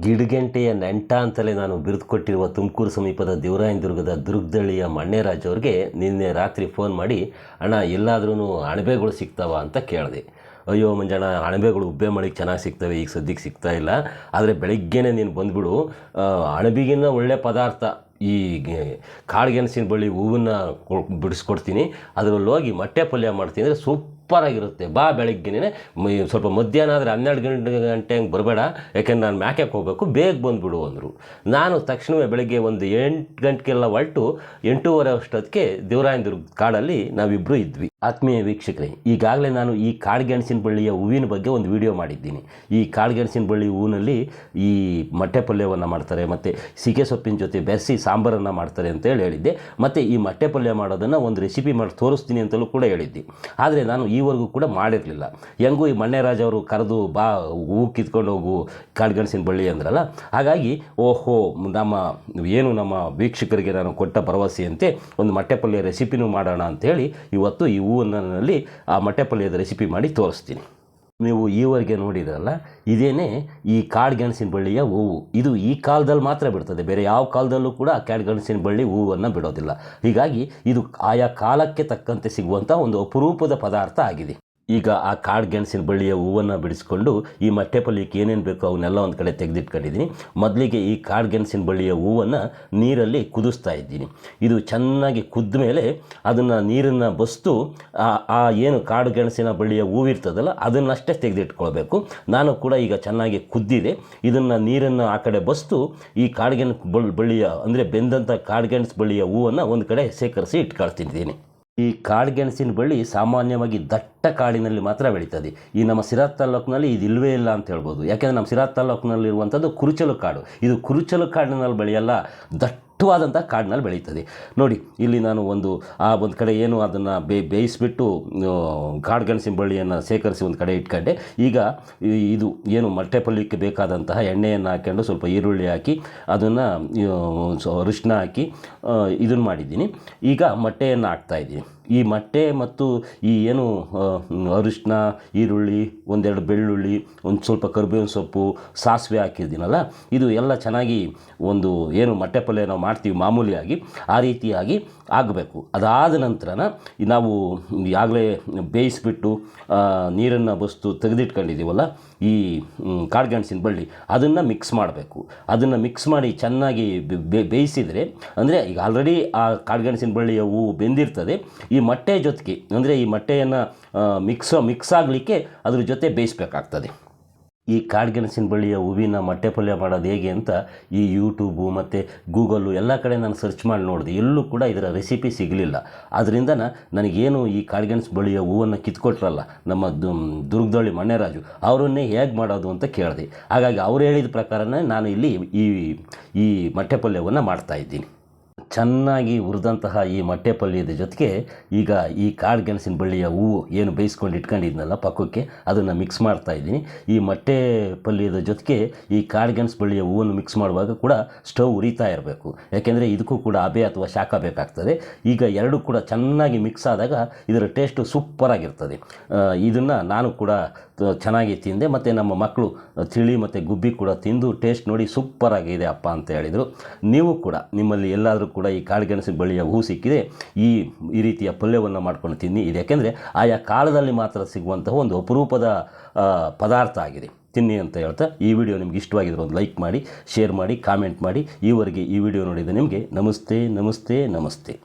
ಗಿಡಗಂಟೆಯ ನೆಂಟ ಅಂತಲೇ ನಾನು ಬಿರುದು ಕೊಟ್ಟಿರುವ ತುಮಕೂರು ಸಮೀಪದ ದೇವರಾಯನದುರ್ಗದ ದುರ್ಗದಳ್ಳಿಯ ಮಣ್ಣೇರಾಜ್ ಅವ್ರಿಗೆ ನಿನ್ನೆ ರಾತ್ರಿ ಫೋನ್ ಮಾಡಿ, ಅಣ್ಣ ಎಲ್ಲಾದ್ರೂ ಅಣಬೆಗಳು ಸಿಗ್ತಾವ ಅಂತ ಕೇಳಿದೆ. ಅಯ್ಯೋ ಮಂಜಣ್ಣ, ಅಣಬೆಗಳು ಉಬ್ಬೆ ಮಳಿಗೆ ಚೆನ್ನಾಗಿ ಸಿಗ್ತವೆ, ಈಗ ಸದ್ಯಕ್ಕೆ ಸಿಗ್ತಾ ಇಲ್ಲ. ಆದರೆ ಬೆಳಗ್ಗೆನೇ ನೀನು ಬಂದುಬಿಡು. ಅಣಬಿಗಿನ ಒಳ್ಳೆಯ ಒಳ್ಳೆ ಪದಾರ್ಥ. ಈ ಕಾಳುಗೆಣಸಿನ ಬಳ್ಳಿ ಹೂವನ್ನು ಬಿಡಿಸ್ಕೊಡ್ತೀನಿ. ಅದರಲ್ಲಿ ಹೋಗಿ ಮೊಟ್ಟೆ ಪಲ್ಯ ಮಾಡ್ತೀನಿ ಅಂದರೆ ಸೂಪರಾಗಿರುತ್ತೆ. ಬಾ ಬೆಳಗ್ಗೆನೇ ಸ್ವಲ್ಪ ಮಧ್ಯಾಹ್ನ ಆದರೆ ಹನ್ನೆರಡು ಗಂಟೆ ಗಂಟೆ ಹಂಗೆ ಬರಬೇಡ. ಯಾಕೆಂದ್ರೆ ನಾನು ಮ್ಯಾಕೆಗೆ ಹೋಗಬೇಕು? ಬೇಗ ಬಂದುಬಿಡು ಅಂದರು. ನಾನು ತಕ್ಷಣವೇ ಬೆಳಗ್ಗೆ ಒಂದು ಎಂಟು ಗಂಟೆಗೆಲ್ಲ ಹೊರಟು ಎಂಟೂವರೆ ಅಷ್ಟೊತ್ತಿಗೆ ದೇವರಾಯನದುರ್ಗ ಕಾಡಲ್ಲಿ ನಾವಿಬ್ಬರು ಇದ್ವಿ. ಆತ್ಮೀಯ ವೀಕ್ಷಕರೇ, ಈಗಾಗಲೇ ನಾನು ಈ ಕಾಳುಗೆಣಸಿನ ಬಳ್ಳಿಯ ಹೂವಿನ ಬಗ್ಗೆ ಒಂದು ವಿಡಿಯೋ ಮಾಡಿದ್ದೀನಿ. ಈ ಕಾಳುಗೆಣಸಿನ ಬಳ್ಳಿ ಹೂವಿನಲ್ಲಿ ಈ ಮೊಟ್ಟೆ ಪಲ್ಯವನ್ನು ಮಾಡ್ತಾರೆ, ಮತ್ತು ಸಿಗೆ ಸೊಪ್ಪಿನ ಜೊತೆ ಬೆರೆಸಿ ಸಾಂಬಾರನ್ನು ಮಾಡ್ತಾರೆ ಅಂತೇಳಿ ಹೇಳಿದ್ದೆ. ಮತ್ತು ಈ ಮೊಟ್ಟೆ ಪಲ್ಯ ಮಾಡೋದನ್ನು ಒಂದು ರೆಸಿಪಿ ಮಾಡಿ ತೋರಿಸ್ತೀನಿ ಅಂತಲೂ ಕೂಡ ಹೇಳಿದ್ದೆ. ಆದರೆ ನಾನು ಈವರೆಗೂ ಕೂಡ ಮಾಡಿರಲಿಲ್ಲ. ಹೆಂಗೂ ಈ ಮಣ್ಣೆರಾಜ್ ಅವರು ಕರೆದು ಬಾ, ಹೂ ಕಿತ್ಕೊಂಡು ಹೋಗು ಕಾಳುಗೆಣಸಿನ ಬಳ್ಳಿ ಅಂದ್ರಲ್ಲ, ಹಾಗಾಗಿ ಓಹೋ, ನಮ್ಮ ಏನು ನಮ್ಮ ವೀಕ್ಷಕರಿಗೆ ನಾನು ಕೊಟ್ಟ ಭರವಸೆಯಂತೆ ಒಂದು ಮೊಟ್ಟೆ ಪಲ್ಯ ರೆಸಿಪಿನೂ ಮಾಡೋಣ ಅಂತೇಳಿ ಇವತ್ತು ಈ ಹೂವನ್ನಲ್ಲಿ ಆ ಮೊಟ್ಟೆ ಪಲ್ಯದ ರೆಸಿಪಿ ಮಾಡಿ ತೋರಿಸ್ತೀನಿ. ನೀವು ಈವರೆಗೆ ನೋಡಿದ್ರಲ್ಲ, ಇದೇನೇ ಈ ಕಾಡ್ಗೆಣಸಿನ ಬಳ್ಳಿಯ ಹೂವು. ಇದು ಈ ಕಾಲದಲ್ಲಿ ಮಾತ್ರ ಬಿಡ್ತದೆ, ಬೇರೆ ಯಾವ ಕಾಲದಲ್ಲೂ ಕೂಡ ಕಾಡ್ಗೆಣಸಿನ ಬಳ್ಳಿ ಹೂವನ್ನು ಬಿಡೋದಿಲ್ಲ. ಹೀಗಾಗಿ ಇದು ಆಯಾ ಕಾಲಕ್ಕೆ ತಕ್ಕಂತೆ ಸಿಗುವಂಥ ಒಂದು ಅಪರೂಪದ ಪದಾರ್ಥ ಆಗಿದೆ. ಈಗ ಆ ಕಾಡು ಗೆಣಸಿನ ಬಳ್ಳಿಯ ಹೂವನ್ನು ಬಿಡಿಸ್ಕೊಂಡು ಈ ಮಟ್ಟೆಪಲ್ಲಿಗೆ ಏನೇನು ಬೇಕೋ ಅವನ್ನೆಲ್ಲ ಒಂದು ಕಡೆ ತೆಗೆದಿಟ್ಕೊಂಡಿದ್ದೀನಿ. ಮೊದಲಿಗೆ ಈ ಕಾಡು ಗೆಣಸಿನ ಬಳ್ಳಿಯ ಹೂವನ್ನು ನೀರಲ್ಲಿ ಕುದಿಸ್ತಾ ಇದ್ದೀನಿ. ಇದು ಚೆನ್ನಾಗಿ ಕುದ್ದ ಮೇಲೆ ಅದನ್ನು ನೀರನ್ನು ಬಸ್ತು, ಆ ಆ ಏನು ಕಾಡು ಗೆಣಸಿನ ಬಳ್ಳಿಯ ಹೂವಿರ್ತದಲ್ಲ ಅದನ್ನಷ್ಟೇ ತೆಗೆದಿಟ್ಕೊಳ್ಬೇಕು. ನಾನು ಕೂಡ ಈಗ ಚೆನ್ನಾಗಿ ಕುದ್ದಿದೆ. ಇದನ್ನು ನೀರನ್ನು ಆ ಕಡೆ ಬಸ್ತು, ಈ ಕಾಡುಗೆಣಸು ಬಳ್ ಬಳ್ಳಿಯ, ಅಂದರೆ ಬೆಂದಂಥ ಕಾಡುಗೆಣಸು ಬಳ್ಳಿಯ ಹೂವನ್ನು ಒಂದು ಕಡೆ ಶೇಖರಿಸಿ ಇಟ್ಕೊಳ್ತಿದ್ದೀನಿ. ಈ ಕಾಡುಗೆಣಸಿನ ಬಳ್ಳಿ ಸಾಮಾನ್ಯವಾಗಿ ದಟ್ಟ ಕಾಡಿನಲ್ಲಿ ಮಾತ್ರ ಬೆಳೀತದೆ. ಈ ನಮ್ಮ ಸಿರಾತ್ ತಾಲೂಕಿನಲ್ಲಿ ಇದು ಇಲ್ಲ ಅಂತ ಹೇಳ್ಬೋದು. ಯಾಕೆಂದರೆ ನಮ್ಮ ಸಿರಾತ್ ತಾಲೂಕಿನಲ್ಲಿರುವಂಥದ್ದು ಕುರುಚಲು ಕಾಡು. ಇದು ಕುರುಚಲು ಕಾಡಿನಲ್ಲಿ ಬೆಳೆಯಲ್ಲ ದಟ್ಟವಾದಂಥ ಕಾಡಿನಲ್ಲಿ ಬೆಳೀತದೆ. ನೋಡಿ, ಇಲ್ಲಿ ನಾನು ಒಂದು, ಆ ಒಂದು ಕಡೆ ಏನು ಅದನ್ನು ಬೇ, ಬೇಯಿಸ್ಬಿಟ್ಟು ಕಾಡುಗೆಣಸಿನ ಬಳ್ಳಿಯನ್ನು ಸೇಕರಿಸಿ ಒಂದು ಕಡೆ ಇಟ್ಕೊಂಡೆ. ಈಗ ಇದು ಏನು ಮೊಟ್ಟೆ ಪಲ್ಯಕ್ಕೆ ಬೇಕಾದಂತಹ ಎಣ್ಣೆಯನ್ನು ಹಾಕ್ಕೊಂಡು ಸ್ವಲ್ಪ ಈರುಳ್ಳಿ ಹಾಕಿ, ಅದನ್ನು ಅರಿಶಿನ ಹಾಕಿ ಇದನ್ನು ಮಾಡಿದ್ದೀನಿ. ಈಗ ಮೊಟ್ಟೆಯನ್ನು ಹಾಕ್ತಾಯಿದ್ದೀನಿ ಈ ಮೊಟ್ಟೆ ಮತ್ತು ಈ ಏನು ಅರಿಶಿನ ಈರುಳ್ಳಿ, ಒಂದೆರಡು ಬೆಳ್ಳುಳ್ಳಿ, ಒಂದು ಸ್ವಲ್ಪ ಕರಿಬೇವಿನ ಸೊಪ್ಪು, ಸಾಸಿವೆ ಹಾಕಿದ್ದೀನಲ್ಲ, ಇದು ಎಲ್ಲ ಚೆನ್ನಾಗಿ ಒಂದು ಏನು ಮೊಟ್ಟೆ ಪಲ್ಯ ನಾವು ಮಾಡ್ತೀವಿ ಮಾಮೂಲಿಯಾಗಿ, ಆ ರೀತಿಯಾಗಿ ಆಗಬೇಕು. ಅದಾದ ನಂತರನ ನಾವು ಈಗಾಗಲೇ ಬೇಯಿಸ್ಬಿಟ್ಟು ನೀರನ್ನು ಬಸ್ತು ತೆಗೆದಿಟ್ಕೊಂಡಿದ್ದೀವಲ್ಲ, ಈ ಕಾಡ್ಗೆಣಸಿನ ಬಳ್ಳಿ, ಅದನ್ನು ಮಿಕ್ಸ್ ಮಾಡಬೇಕು. ಅದನ್ನು ಮಿಕ್ಸ್ ಮಾಡಿ ಚೆನ್ನಾಗಿ ಬೇಯಿಸಿದರೆ, ಅಂದರೆ ಈಗ ಆಲ್ರೆಡಿ ಆ ಕಾಡ್ಗೆಣಸಿನ ಬಳ್ಳಿಯ ಹೂವು ಬೆಂದಿರ್ತದೆ ಈ ಮೊಟ್ಟೆ ಜೊತೆಗೆ, ಅಂದರೆ ಈ ಮೊಟ್ಟೆಯನ್ನು ಮಿಕ್ಸ್ ಮಿಕ್ಸ್ ಆಗಲಿಕ್ಕೆ ಅದ್ರ ಜೊತೆ ಬೇಯಿಸ್ಬೇಕಾಗ್ತದೆ. ಈ ಕಾಡ್ಗೆಣಸಿನ ಬಳ್ಳಿಯ ಹೂವಿನ ಮೊಟ್ಟೆ ಪಲ್ಯ ಮಾಡೋದು ಹೇಗೆ ಅಂತ ಈ ಯೂಟ್ಯೂಬು ಮತ್ತು ಗೂಗಲ್ಲು ಎಲ್ಲ ಕಡೆ ನಾನು ಸರ್ಚ್ ಮಾಡಿ ನೋಡಿದೆ. ಎಲ್ಲೂ ಕೂಡ ಇದರ ರೆಸಿಪಿ ಸಿಗಲಿಲ್ಲ. ಆದ್ದರಿಂದ ನನಗೇನು ಈ ಕಾಡುಗೆಣಸು ಬಳ್ಳಿಯ ಹೂವನ್ನು ಕಿತ್ಕೊಟ್ರಲ್ಲ, ನಮ್ಮ ದುರ್ಗದಳ್ಳಿ ಮಣ್ಣೆರಾಜು, ಅವರನ್ನೇ ಹೇಗೆ ಮಾಡೋದು ಅಂತ ಕೇಳಿದೆ. ಹಾಗಾಗಿ ಅವ್ರು ಹೇಳಿದ ಪ್ರಕಾರನೇ ನಾನು ಇಲ್ಲಿ ಈ ಈ ಮೊಟ್ಟೆ ಪಲ್ಯವನ್ನು ಮಾಡ್ತಾಯಿದ್ದೀನಿ ಚೆನ್ನಾಗಿ ಹುರಿದಂತಹ ಈ ಮೊಟ್ಟೆ ಪಲ್ಯದ ಜೊತೆಗೆ ಈಗ ಈ ಕಾಳು ಗೆಣಸಿನ ಬಳ್ಳಿಯ ಹೂವು ಏನು ಬೇಯಿಸ್ಕೊಂಡು ಇಟ್ಕೊಂಡಿದ್ನಲ್ಲ ಪಕ್ಕಕ್ಕೆ ಅದನ್ನು ಮಿಕ್ಸ್ ಮಾಡ್ತಾ ಇದ್ದೀನಿ. ಈ ಮೊಟ್ಟೆ ಪಲ್ಯದ ಜೊತೆಗೆ ಈ ಕಾಳು ಗೆಣಸು ಬಳ್ಳಿಯ ಹೂವನ್ನು ಮಿಕ್ಸ್ ಮಾಡುವಾಗ ಕೂಡ ಸ್ಟವ್ ಉರಿತಾ ಇರಬೇಕು. ಯಾಕೆಂದರೆ ಇದಕ್ಕೂ ಕೂಡ ಅಬೆ ಅಥವಾ ಶಾಖ ಬೇಕಾಗ್ತದೆ. ಈಗ ಎರಡೂ ಕೂಡ ಚೆನ್ನಾಗಿ ಮಿಕ್ಸ್ ಆದಾಗ ಇದರ ಟೇಸ್ಟು ಸೂಪರಾಗಿರ್ತದೆ ಇದನ್ನು ನಾನು ಕೂಡ ಚೆನ್ನಾಗಿ ತಿಂದೆ. ಮತ್ತು ನಮ್ಮ ಮಕ್ಕಳು ತಿಳಿ ಮತ್ತು ಗುಬ್ಬಿ ಕೂಡ ತಿಂದು ಟೇಸ್ಟ್ ನೋಡಿ ಸೂಪರಾಗಿದೆ ಅಪ್ಪ ಅಂತ ಹೇಳಿದರು. ನೀವು ಕೂಡ ನಿಮ್ಮಲ್ಲಿ ಎಲ್ಲಾದರೂ ಕೂಡ ಈ ಕಾಳುಗೆಣಸಿನ ಬಳ್ಳಿಯ ಹೂ ಸಿಕ್ಕಿದೆ. ಈ ಈ ರೀತಿಯ ಪಲ್ಯವನ್ನು ಮಾಡ್ಕೊಂಡು ತಿನ್ನಿ. ಇದು ಯಾಕೆಂದರೆ ಆಯಾ ಕಾಲದಲ್ಲಿ ಮಾತ್ರ ಸಿಗುವಂತಹ ಒಂದು ಅಪರೂಪದ ಪದಾರ್ಥ ಆಗಿದೆ. ತಿನ್ನಿ ಅಂತ ಹೇಳ್ತಾ ಈ ವಿಡಿಯೋ ನಿಮ್ಗೆ ಇಷ್ಟವಾಗಿದ್ರೆ ಒಂದು ಲೈಕ್ ಮಾಡಿ, ಶೇರ್ ಮಾಡಿ, ಕಾಮೆಂಟ್ ಮಾಡಿ. ಈವರೆಗೆ ಈ ವಿಡಿಯೋ ನೋಡಿದ ನಿಮಗೆ ನಮಸ್ತೆ ನಮಸ್ತೆ ನಮಸ್ತೆ.